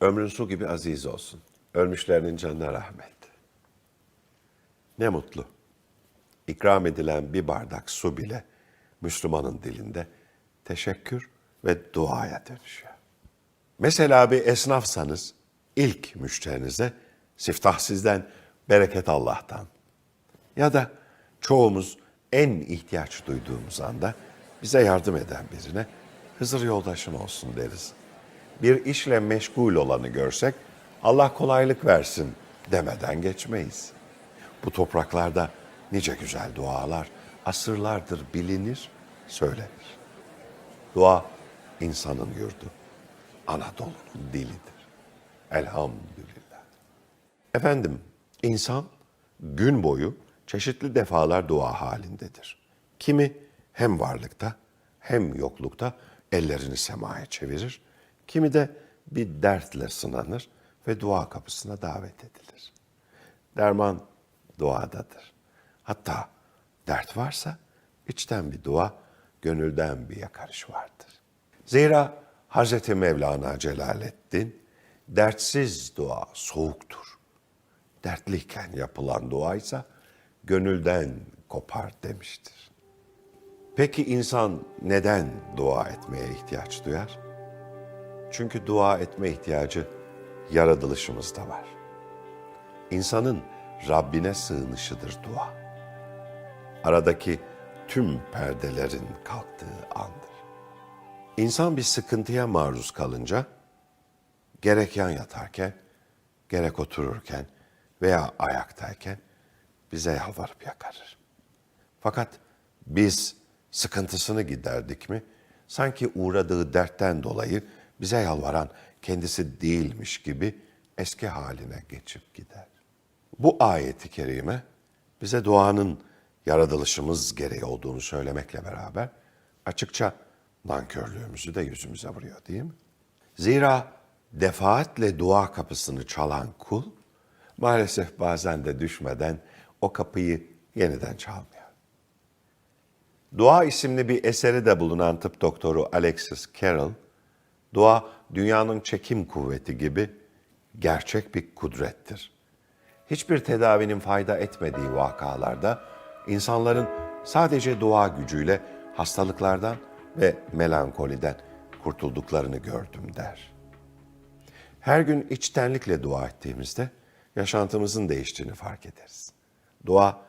Ömrün su gibi aziz olsun. Ölmüşlerinin canına rahmet. Ne mutlu. İkram edilen bir bardak su bile Müslümanın dilinde teşekkür ve duaya dönüşüyor. Mesela bir esnafsanız ilk müşterinize siftah sizden, bereket Allah'tan. Ya da çoğumuz en ihtiyaç duyduğumuz anda bize yardım eden birine Hızır yoldaşın olsun deriz. Bir işle meşgul olanı görsek Allah kolaylık versin demeden geçmeyiz. Bu topraklarda nice güzel dualar asırlardır bilinir, söylenir. Dua insanın yurdu, Anadolu'nun dilidir. Elhamdülillah. Efendim, insan gün boyu çeşitli defalar dua halindedir. Kimi hem varlıkta hem yoklukta ellerini semaya çevirir, kimi de bir dertle sınanır ve dua kapısına davet edilir. Derman duadadır. Hatta dert varsa içten bir dua, gönülden bir yakarış vardır. Zira Hz. Mevlana Celaleddin dertsiz dua soğuktur. Dertliyken yapılan dua ise gönülden kopar demiştir. Peki insan neden dua etmeye ihtiyaç duyar? Çünkü dua etme ihtiyacı yaratılışımızda var. İnsanın Rabbine sığınışıdır dua. Aradaki tüm perdelerin kalktığı andır. İnsan bir sıkıntıya maruz kalınca gerek yan yatarken, gerek otururken veya ayaktayken bize yalvarıp yakarır. Fakat biz sıkıntısını giderdik mi, sanki uğradığı dertten dolayı bize yalvaran kendisi değilmiş gibi eski haline geçip gider. Bu ayeti kerime bize duanın yaratılışımız gereği olduğunu söylemekle beraber açıkça nankörlüğümüzü de yüzümüze vuruyor değil mi? Zira defaatle dua kapısını çalan kul maalesef bazen de düşmeden o kapıyı yeniden çalmıyor. Dua isimli bir eseri de bulunan tıp doktoru Alexis Carrel, dua dünyanın çekim kuvveti gibi gerçek bir kudrettir. Hiçbir tedavinin fayda etmediği vakalarda insanların sadece dua gücüyle hastalıklardan ve melankoliden kurtulduklarını gördüm der. Her gün içtenlikle dua ettiğimizde yaşantımızın değiştiğini fark ederiz. Dua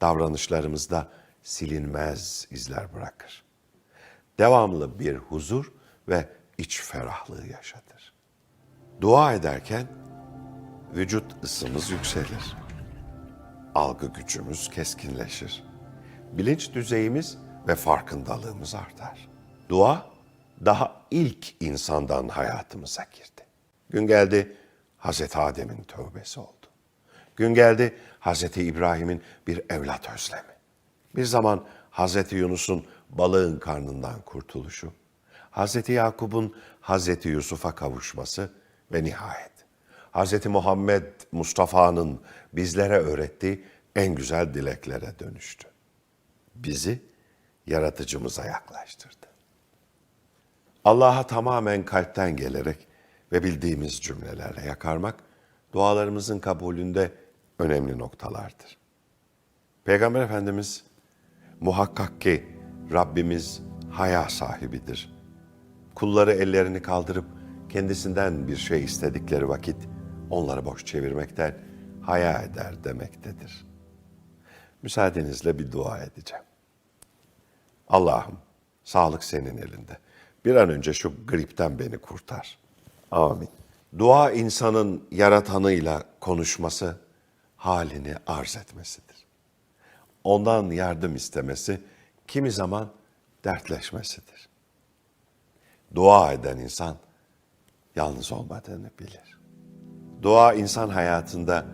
davranışlarımızda silinmez izler bırakır. Devamlı bir huzur ve iç ferahlığı yaşatır. Dua ederken vücut ısımız yükselir. Algı gücümüz keskinleşir. Bilinç düzeyimiz ve farkındalığımız artar. Dua daha ilk insandan hayatımıza girdi. Gün geldi Hazreti Adem'in tövbesi oldu. Gün geldi Hazreti İbrahim'in bir evlat özlemi. Bir zaman Hazreti Yunus'un balığın karnından kurtuluşu, Hazreti Yakup'un Hazreti Yusuf'a kavuşması ve nihayet Hazreti Muhammed Mustafa'nın bizlere öğrettiği en güzel dileklere dönüştü. Bizi yaratıcımıza yaklaştırdı. Allah'a tamamen kalpten gelerek ve bildiğimiz cümlelerle yakarmak dualarımızın kabulünde önemli noktalardır. Peygamber Efendimiz muhakkak ki Rabbimiz haya sahibidir. Kulları ellerini kaldırıp kendisinden bir şey istedikleri vakit onları boş çevirmekten haya eder demektedir. Müsaadenizle bir dua edeceğim. Allah'ım sağlık senin elinde. Bir an önce şu gripten beni kurtar. Amin. Dua insanın yaratanıyla konuşması, halini arz etmesidir. Ondan yardım istemesi, kimi zaman dertleşmesidir. Dua eden insan yalnız olmadığını bilir. Dua insan hayatında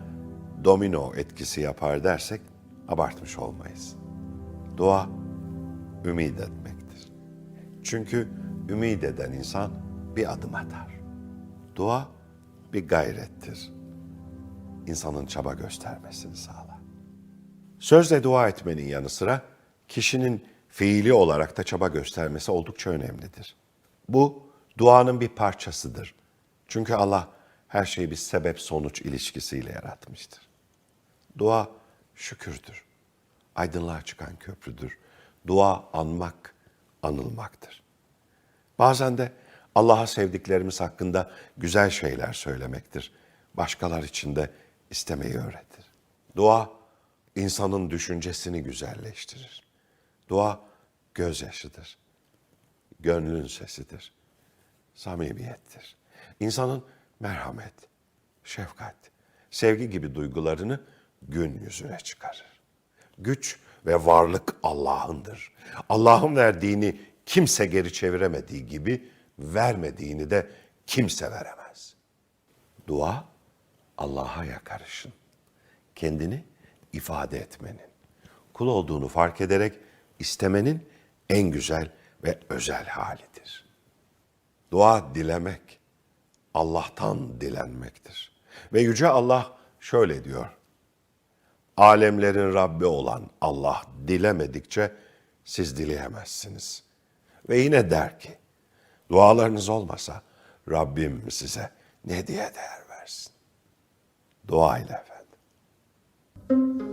domino etkisi yapar dersek abartmış olmayız. Dua ümid etmektir. Çünkü ümid eden insan bir adım atar. Dua bir gayrettir. İnsanın çaba göstermesini sağlar. Sözle dua etmenin yanı sıra kişinin fiili olarak da çaba göstermesi oldukça önemlidir. Bu duanın bir parçasıdır. Çünkü Allah her şeyi bir sebep sonuç ilişkisiyle yaratmıştır. Dua şükürdür. Aydınlığa çıkan köprüdür. Dua anmak, anılmaktır. Bazen de Allah'a sevdiklerimiz hakkında güzel şeyler söylemektir. Başkalar için de istemeyi öğretir. Dua insanın düşüncesini güzelleştirir. Dua gözyaşıdır. Gönlün sesidir. Samimiyettir. İnsanın merhamet, şefkat, sevgi gibi duygularını gün yüzüne çıkarır. Güç ve varlık Allah'ındır. Allah'ın verdiğini kimse geri çeviremediği gibi vermediğini de kimse veremez. Dua Allah'a yakarışın. Kendini ifade etmenin, kul olduğunu fark ederek istemenin en güzel ve özel halidir. Dua dilemek, Allah'tan dilenmektir. Ve Yüce Allah şöyle diyor. Alemlerin Rabbi olan Allah dilemedikçe siz dileyemezsiniz. Ve yine der ki, dualarınız olmasa Rabbim size ne diye değer versin? Dua ile efendim.